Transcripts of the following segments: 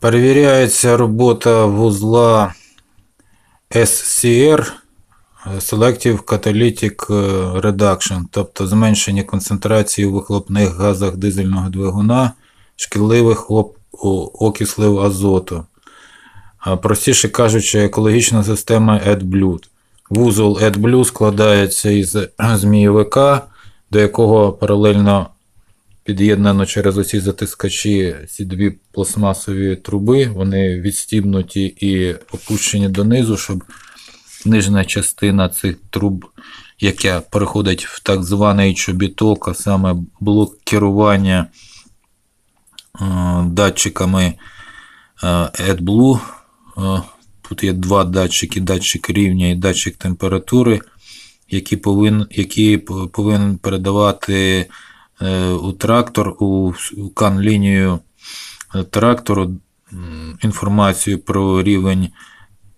Перевіряється робота вузла SCR Selective Catalytic Reduction, тобто зменшення концентрації у вихлопних газах дизельного двигуна, шкідливих окислів азоту. Простіше кажучи, екологічна система AdBlue. Вузол AdBlue складається із змійовика, до якого паралельно під'єднано через оці затискачі ці дві пластмасові труби. Вони відстібнуті і опущені донизу, щоб нижня частина цих труб, яка переходить в так званий чобіток, а саме блок керування е, датчиками е, AdBlue. Е, Тут є два датчики: датчик рівня і датчик температури, які повин, які повинен передавати у трактор, у, кан-лінію е, трактору інформацію про рівень,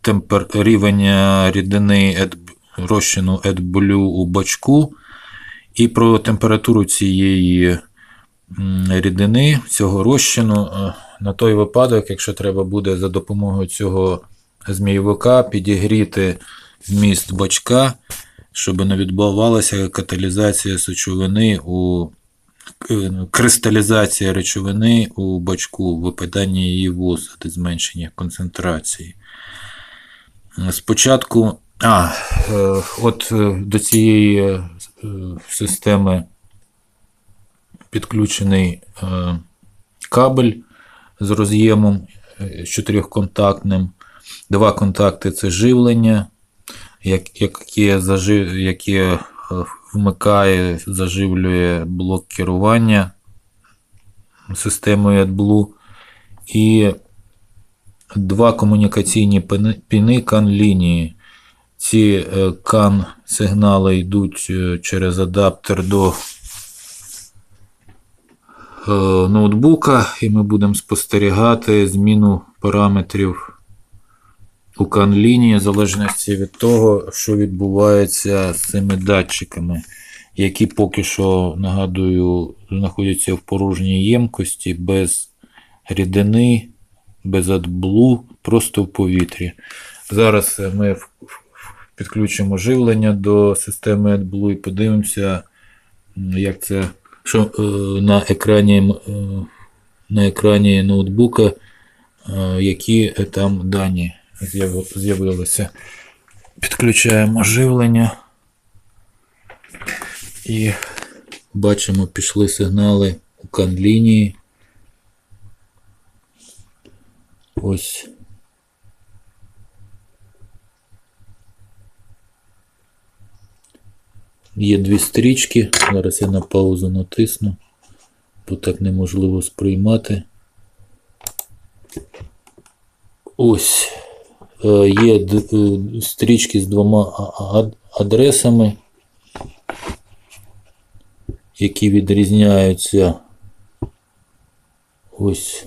темпер, рівень е, рідини AdB розчину AdBlue у бачку і про температуру цієї рідини, цього розчину. Е, на той випадок, якщо треба буде за допомогою цього змійовика підігріти вміст бачка, щоб не відбувалася каталізація сечовини у е, кристалізація речовини у бачку, випадання її в осади, зменшення концентрації. Спочатку, а, е, от е, до цієї е, системи підключений е, кабель з роз'ємом е, чотирьохконтактним. Два контакти це живлення, яке, яке е, вмикає, заживлює блок керування системою AdBlue. І два комунікаційні піни кан-лінії. Ці е, кан-сигнали йдуть е, через адаптер до е, ноутбука, і ми будемо спостерігати зміну параметрів у кан-лінії, в залежності від того, що відбувається з цими датчиками, які поки що, нагадую, знаходяться в порожній ємкості без рідини, без адблу, просто в повітрі. Зараз ми підключимо живлення до системи AdBlue і подивимося, як це що е, на екрані, е, на екрані ноутбука, е, які там дані з'явилися. Підключаємо живлення і бачимо, пішли сигнали у кан-лінії. Ось. Є дві стрічки. Зараз я на паузу натисну, бо так неможливо сприймати. Ось. Е, Є е, стрічки з двома адресами, які відрізняються ось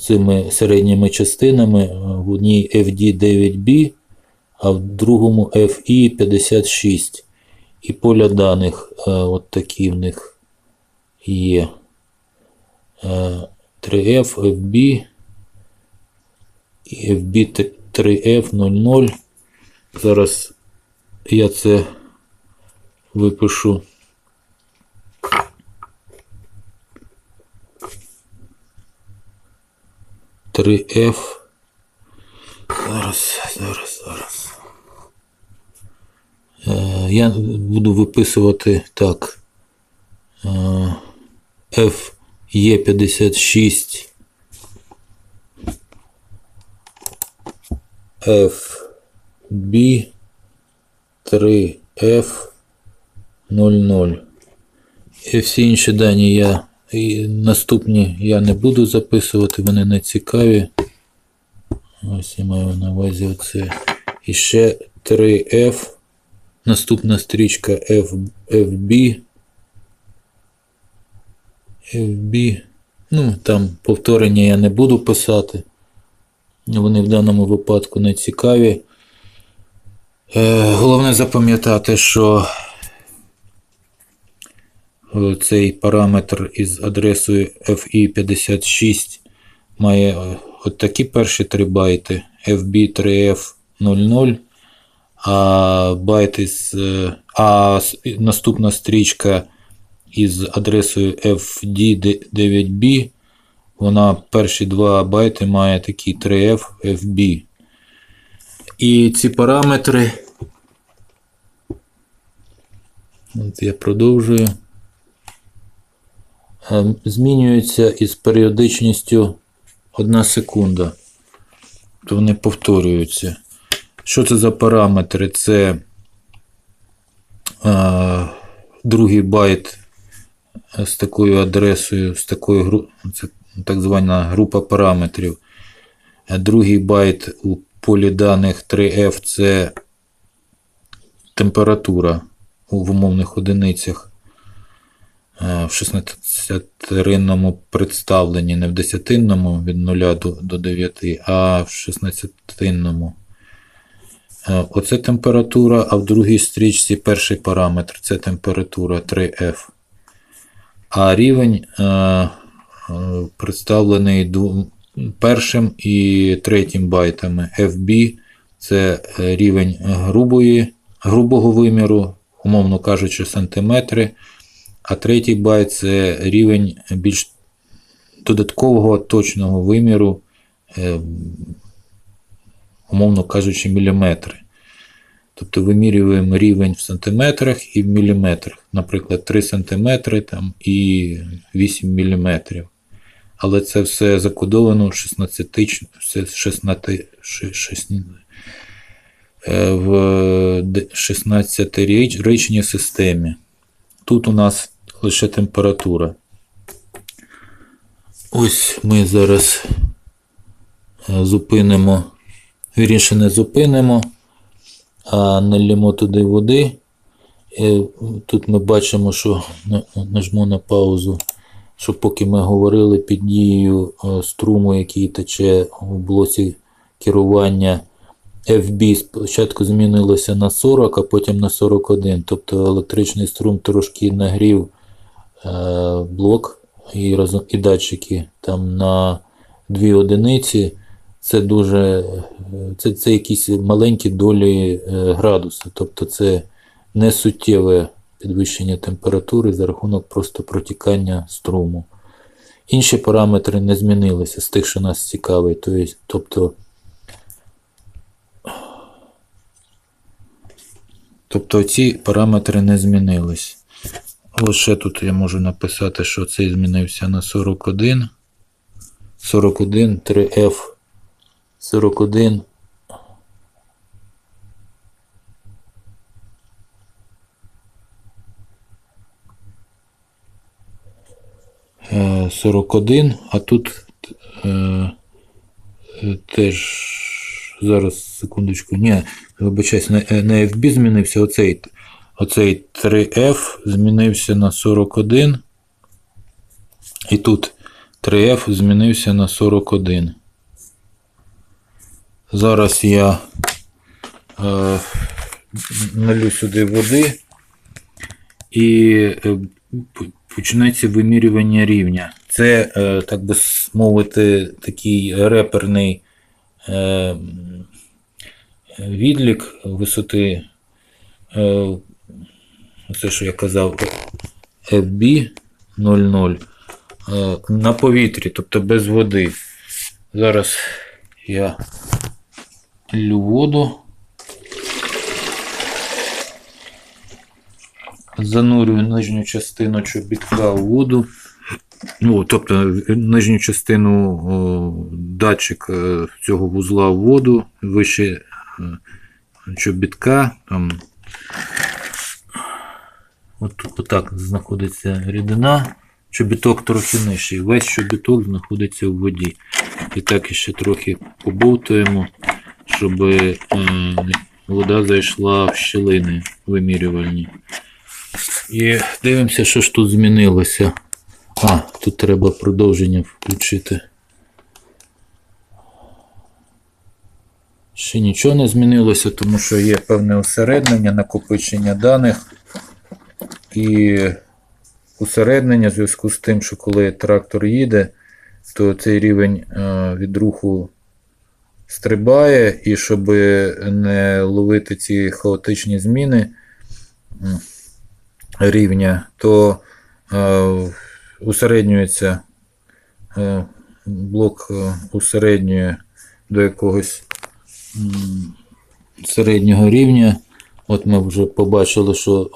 цими середніми частинами. Е, В одній FD9B, а в другому FI56. І поля даних от такі в них є. Е, 3F, FB і FB3F00. Зараз я це випишу. Три F. Зараз, зараз, зараз. Е, Я буду виписувати так. Е, FE56 FB 3F00. І всі інші дані я і наступні я не буду записувати, вони не цікаві. Ось я маю на увазі оце. І ще 3F. Наступна стрічка F, FB. FB. Ну, там повторення я не буду писати. Вони в даному випадку не цікаві. Е, головне запам'ятати, що цей параметр із адресою FI56 має е, от такі перші три байти FB3F00, а байти з, е, а наступна стрічка із адресою FD9B, вона перші два байти має такі 3F FB. І ці параметри. От я продовжую. Е, Змінюються із періодичністю 1 секунда. То вони повторюються. Що це за параметри? Це е, другий байт з такою адресою, з такою це так звана група параметрів. Другий байт у полі даних 3F це температура в умовних одиницях е, в 16-ринному представленні, не в десятинному від 0 до, до 9, а в 16-тинному. Е, Оце температура, а в другій стрічці перший параметр це температура 3F. А рівень е, представлений ду- першим і третім байтами. FB це е, рівень грубої, грубого виміру, умовно кажучи, сантиметри. А третій байт це рівень більш додаткового точного виміру, е, умовно кажучи, міліметри. Тобто вимірюємо рівень в сантиметрах і в міліметрах. Наприклад, 3 сантиметри там, і 8 міліметрів. Але це все закодовано в 16, тич- все 16, ши- шість- е, в 16-річній системі. Тут у нас лише температура. Ось ми зараз е, зупинимо, вірніше не зупинимо, а налємо туди води. Е, Тут ми бачимо, що на- нажму на паузу, що поки ми говорили під дією е, струму, який тече у блоці керування, FB спочатку змінилося на 40, а потім на 41. Тобто електричний струм трошки нагрів е, блок і, і датчики там на 2 одиниці. Це дуже е, це, це якісь маленькі долі градуса. Тобто це не суттєве підвищення температури за рахунок просто протікання струму. Інші параметри не змінилися з тих, що нас цікавить. Тобто, тобто ці параметри не змінились. Лише тут я можу написати, що цей змінився на 41. 41 3F 41 41, а тут е, е, теж зараз секундочку. Ні, вибачаюсь, е, на FB змінився оцей, оцей 3F змінився на 41. І тут 3F змінився на 41. Зараз я е, налю сюди води і п- почнеться вимірювання рівня. Це, е, так би мовити, такий реперний е, відлік висоти. Е, це, що я казав, FB 00 е, на повітрі, тобто без води. Зараз я лю воду. Занурюю нижню частину чобітка у воду. Ну, тобто нижню частину о, датчик е, цього вузла в воду, вище е, чобітка. Там, от, отак знаходиться рідина. Чобіток трохи нижчий. Весь чобіток знаходиться в воді. І так іще трохи побовтуємо, щоб е, вода зайшла в щілини вимірювальні. І дивимося, що ж тут змінилося. А, тут треба продовження включити. Ще нічого не змінилося, тому що є певне усереднення, накопичення даних. І усереднення в зв'язку з тим, що коли трактор їде, то цей рівень е, від руху стрибає, і щоб не ловити ці хаотичні зміни рівня, то е, усереднюється е, блок е, усереднює до якогось середнього рівня. От ми вже побачили, що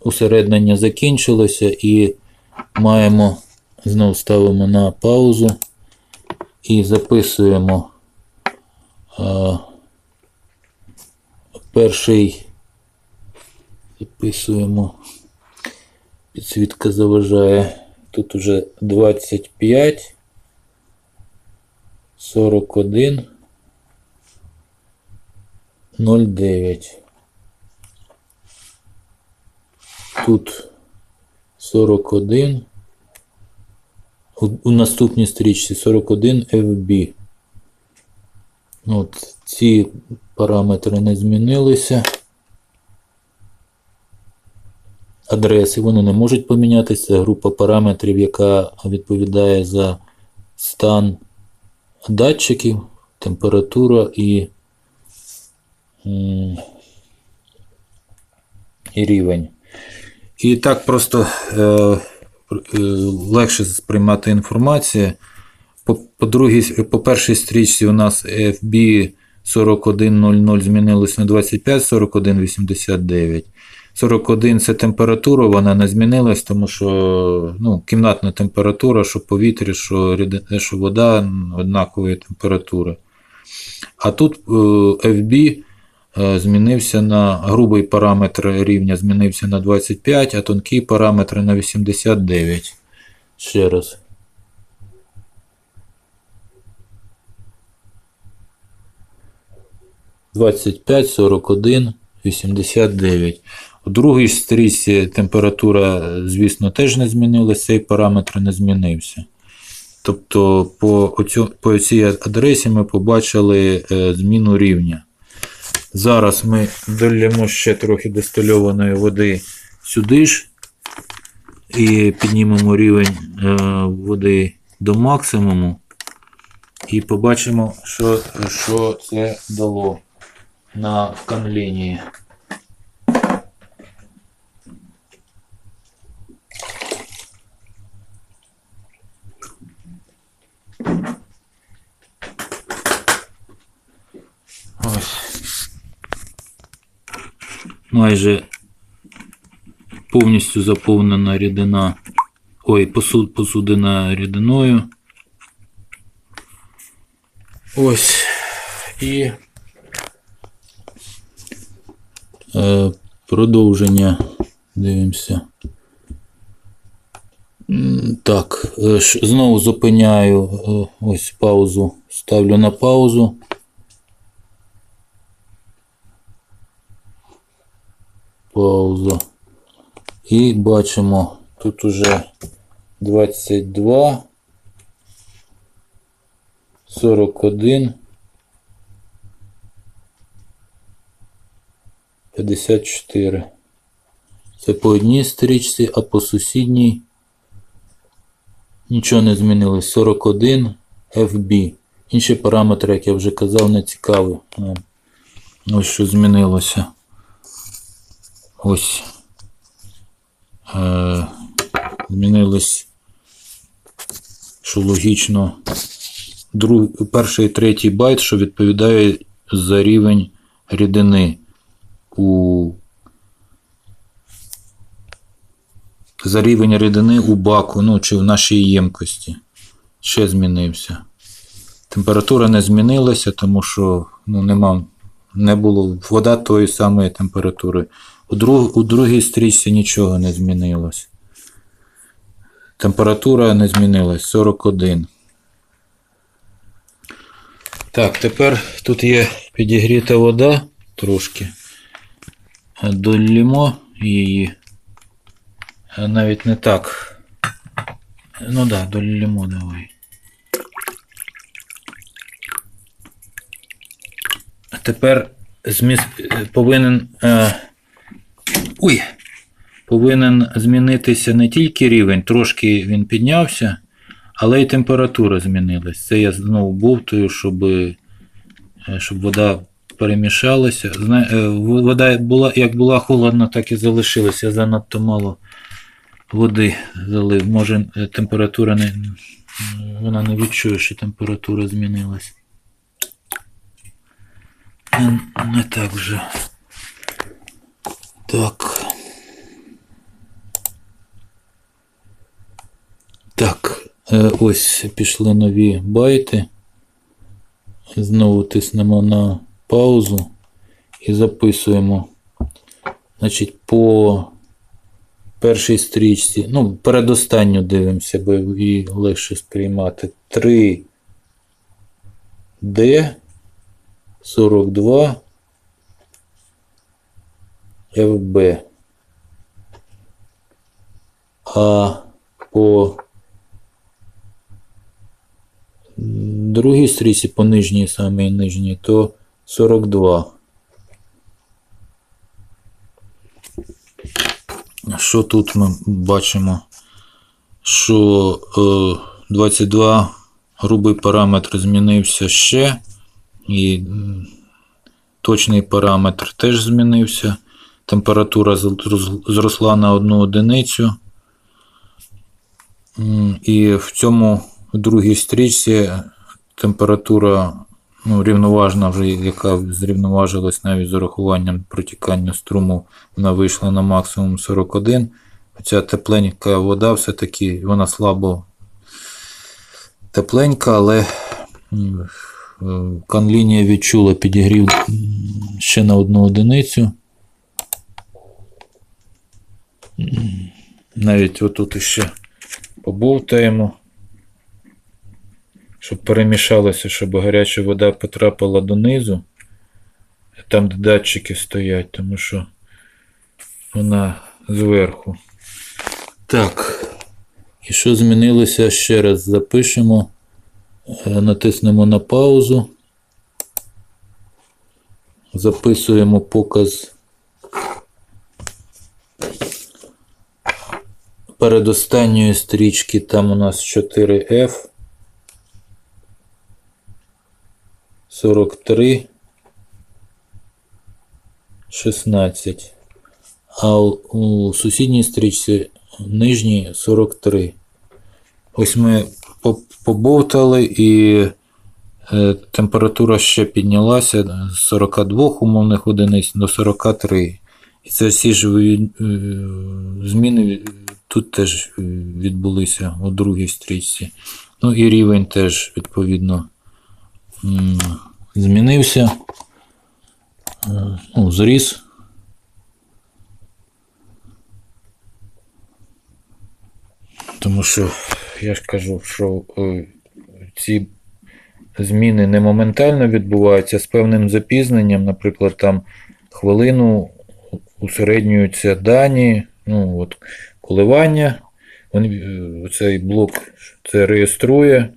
усереднення закінчилося і маємо, знову ставимо на паузу і записуємо перший записуємо, підсвітка заважає, тут уже 25, 41, 09. Тут 41. У, у наступній стрічці 41 FB. От, ці параметри не змінилися. Адреси вони не можуть помінятися. Група параметрів, яка відповідає за стан датчиків, температура і, і рівень. І так просто е, е, легше сприймати інформацію. По, першій стрічці у нас FB 4100 змінилось на 25 4189. 41 це температура, вона не змінилась, тому що ну, кімнатна температура, що повітря, що, що вода однакової температури. А тут е, FB е, змінився на грубий параметр рівня змінився на 25, а тонкий параметр на 89. Ще раз. Двадцять п'ять, сорок один, вісімдесят дев'ять. У другій стрічці температура, звісно, теж не змінилася, цей параметр не змінився. Тобто по, оцю, по цій адресі ми побачили е, зміну рівня. Зараз ми долємо ще трохи дистильованої води сюди ж і піднімемо рівень е, води до максимуму. І побачимо, що, що це дало на вкамлінні. Ось. Майже повністю заповнена рідина. Ой, посуд, посудина рідиною. Ось. І е, продовження. Дивимося. Так, е, знову зупиняю е, ось паузу. Ставлю на паузу. Пауза. І бачимо, тут уже 22, 41, 54. Це по одній стрічці, а по сусідній нічого не змінилось. 41 FB. Інші параметри, як я вже казав, не цікаві. Ось що змінилося. Ось. Е, змінилось, що логічно. Друг, перший і третій байт, що відповідає за рівень рідини у за рівень рідини у баку, ну чи в нашій ємкості. Ще змінився. Температура не змінилася, тому що ну, нема, не було вода тої самої температури. У, друг, у другій стрічці нічого не змінилось. Температура не змінилась 41. Так, тепер тут є підігріта вода трошки. Долімо її. Навіть не так. Ну да, долімо давай. Тепер зміс... е, повинен. Е... Ой! Повинен змінитися не тільки рівень, трошки він піднявся, Але й температура змінилась. Це я знову бовтаю, щоб, е, щоб вода перемішалася. Е, Вода була, як була холодна, так і залишилася. Я занадто мало води залив. Може, е, температура не. Вона не відчує, що температура змінилась. Не, не так вже. Так. Так, е, ось пішли нові байти. Знову тиснемо на паузу і записуємо. Значить, по першій стрічці, ну, передостанню дивимося, бо її легше сприймати. 3 D 42 FB. А по другій стрічці, по нижній, самій нижній, то 42. Що тут ми бачимо? Що е, 22 грубий параметр змінився ще, і точний параметр теж змінився. Температура зросла на одну одиницю. І в цьому в другій стрічці температура ну, рівноважна, вже яка зрівноважилась навіть з урахуванням протікання струму, вона вийшла на максимум 41. Хоча тепленька вода все-таки вона слабо тепленька, але е, канлінія відчула підігрів ще на одну одиницю. Навіть отут іще побовтаємо, щоб перемішалося, щоб гаряча вода потрапила донизу, там, де датчики стоять, тому що вона зверху. Так. І що змінилося? Ще раз запишемо, Е, натиснемо на паузу, записуємо показ передостанньої стрічки, там у нас 4F. 43 16. А у- сусідній стрічці нижній 43. Ось ми по- побовтали і е, температура ще піднялася з 42 умовних одиниць до 43. І це всі ж е, зміни тут теж е, відбулися у другій стрічці. Ну і рівень теж відповідно змінився. Е, Ну, зріс. Тому що я ж кажу, що ці зміни не моментально відбуваються з певним запізненням, наприклад, там хвилину усереднюються дані, ну от коливання. Він, е, цей блок це реєструє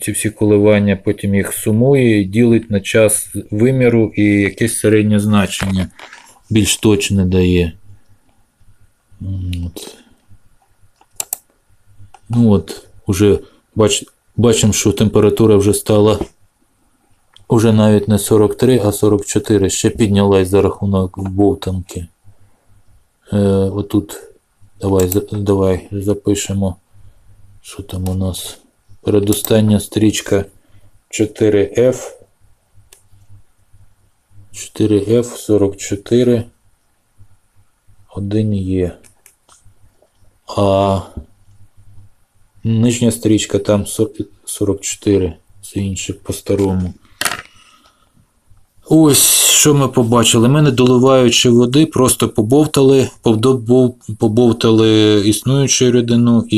ці всі коливання, потім їх сумує і ділить на час виміру і якесь середнє значення більш точне дає. От. Ну от, уже бач, бачимо, що температура вже стала уже навіть не 43, а 44. Ще піднялась за рахунок бовтанки. Е, отут давай, давай запишемо, що там у нас. Передостання стрічка 4F. 4F 44. 1 є. А Нижня стрічка там 44, це інше по-старому. Ось що ми побачили. Ми, не доливаючи води, просто побовтали, побовтали існуючу рідину